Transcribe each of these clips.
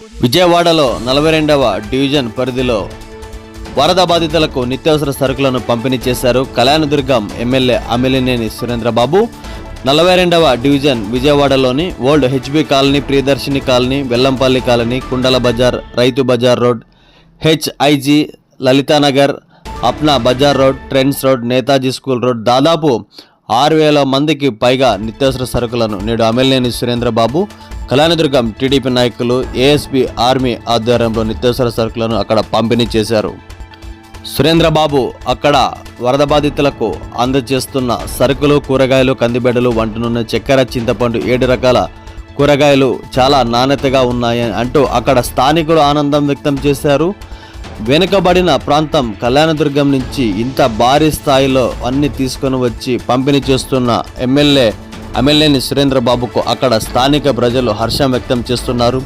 విజయవాడలో నలభై రెండవ డివిజన్ పరిధిలో వరద బాధితులకు నిత్యావసర సరుకులను పంపిణీ చేశారు కళ్యాణదుర్గం ఎమ్మెల్యే అమిలినేని సురేంద్రబాబు. నలభై రెండవ డివిజన్ విజయవాడలోని old HB colony Priyadarshini colony Vellampalli colony కుండల Bazar Rythu Bazar road HIG Lalithanagar Apna Bazar road Trends road Netaji school road దాదాపు ఆరు వేల మందికి పైగా నిత్యావసర సరుకులను నేడు అమిలినేని సురేంద్రబాబు కళ్యాణదుర్గం టీడీపీ నాయకులు ఏఎస్పీ ఆర్మీ ఆధ్వర్యంలో నిత్యావసర సరుకులను అక్కడ పంపిణీ చేశారు. సురేంద్రబాబు అక్కడ వరద బాధితులకు అందజేస్తున్న సరుకులు కూరగాయలు కందిబెడలు వంట నూనె చక్కెర చింతపండు ఏడు రకాల కూరగాయలు చాలా నాణ్యతగా ఉన్నాయని అంటూ అక్కడ స్థానికులు ఆనందం వ్యక్తం చేశారు. వెనుకబడిన ప్రాంతం కళ్యాణదుర్గం నుంచి ఇంత భారీ స్థాయిలో అన్ని తీసుకొని వచ్చి పంపిణీ చేస్తున్న ఎమ్మెల్యే ఎమ్మెల్యేని సురేంద్రబాబుకు అక్కడ స్థానిక ప్రజలు హర్షం వ్యక్తం చేస్తున్నారు.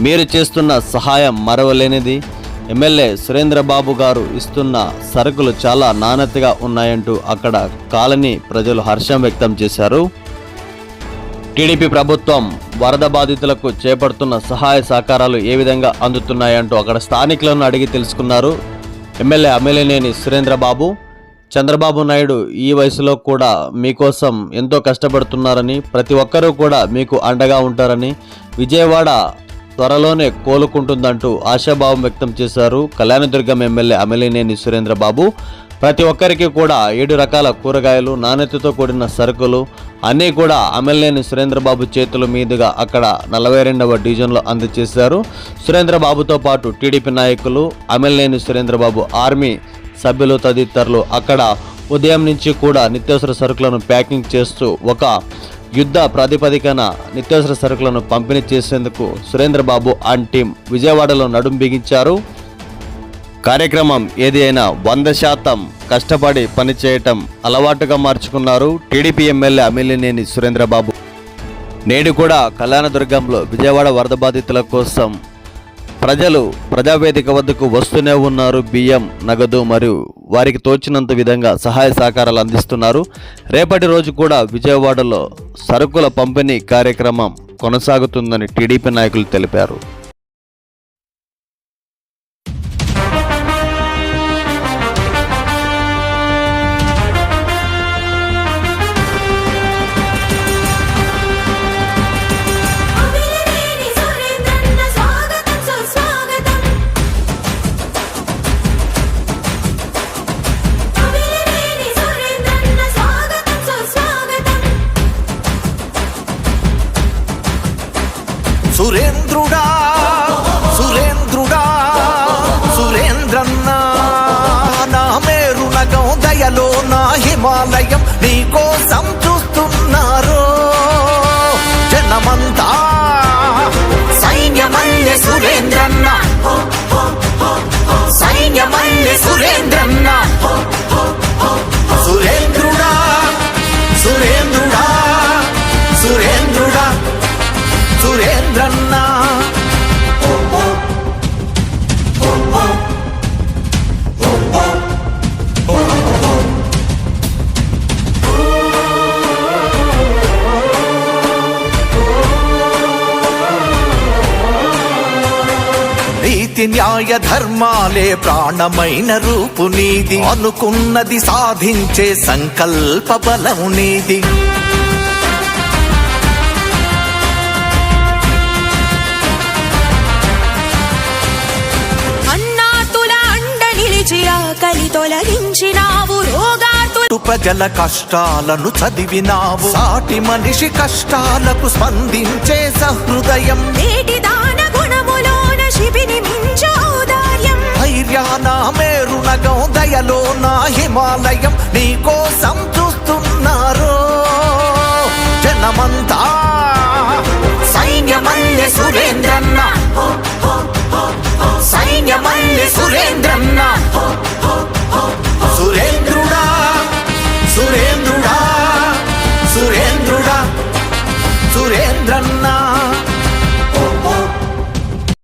మీరు చేస్తున్న సహాయం మరవలేనిది. ఎమ్మెల్యే సురేంద్రబాబు గారు ఇస్తున్న సరుకులు చాలా నాణ్యతగా ఉన్నాయంటూ అక్కడ కాలనీ ప్రజలు హర్షం వ్యక్తం చేశారు. టీడీపీ ప్రభుత్వం వరద బాధితులకు చేపడుతున్న సహాయ సహకారాలు ఏ విధంగా అందుతున్నాయంటూ అక్కడ స్థానికులను అడిగి తెలుసుకున్నారు. ఎమ్మెల్యే అమ్మెల్యేనేని సురేంద్రబాబు. చంద్రబాబు నాయుడు ఈ వయసులో కూడా మీకోసం ఎంతో కష్టపడుతున్నారని ప్రతి ఒక్కరూ కూడా మీకు అండగా ఉంటారని విజయవాడ త్వరలోనే కోలుకుంటుందంటూ ఆశాభావం వ్యక్తం చేశారు కళ్యాణదుర్గం ఎమ్మెల్యే అమలినేని సురేంద్రబాబు. ప్రతి ఒక్కరికి కూడా ఏడు రకాల కూరగాయలు నాణ్యతతో కూడిన సరుకులు అన్నీ కూడా అమిలినేని సురేంద్రబాబు చేతుల మీదుగా అక్కడ నలభై రెండవ డివిజన్లో అందజేశారు. సురేంద్రబాబుతో పాటు టీడీపీ నాయకులు అమిలినేని సురేంద్రబాబు ఆర్మీ సభ్యులు తదితరులు అక్కడ ఉదయం నుంచి కూడా నిత్యావసర సరుకులను ప్యాకింగ్ చేస్తూ ఒక యుద్ధ ప్రాతిపదికన నిత్యావసర సరుకులను పంపిణీ చేసేందుకు సురేంద్రబాబు అండ్ టీం విజయవాడలో నడుం బిగించారు. కార్యక్రమం ఏది అయినా వంద శాతం కష్టపడి పనిచేయటం అలవాటుగా మార్చుకున్నారు టీడీపీ ఎమ్మెల్యే అమిలినేని సురేంద్రబాబు. నేడు కూడా కళ్యాణదుర్గంలో విజయవాడ వరద బాధితుల కోసం ప్రజలు ప్రజావేదిక వద్దకు వస్తూనే ఉన్నారు బియ్యం నగదు మరియు వారికి తోచినంత విధంగా సహాయ సహకారాలు అందిస్తున్నారు. రేపటి రోజు కూడా విజయవాడలో సరుకుల పంపిణీ కార్యక్రమం కొనసాగుతుందని టీడీపీ నాయకులు తెలిపారు. సురేంద్రుడా సురేంద్రుడా సురేంద్రన్న నా మేరు నగం దయలో నా హిమాలయం నీకోసం నీతి న్యాయ ధర్మాలే ప్రాణమైన రూపు నీది. అనుకున్నది సాధించే సంకల్ప బలం నీది. ఆకలి తొలగించినావు రోగాతు ప్రజల కష్టాలను చదివినావు. సాటి మనిషి కష్టాలకు స్పందించే సహృదయం. నేటి దాన గుణములోన శిబిని ధైర్యాన మేరు నగం దయలో నా హిమాలయం నీకోసం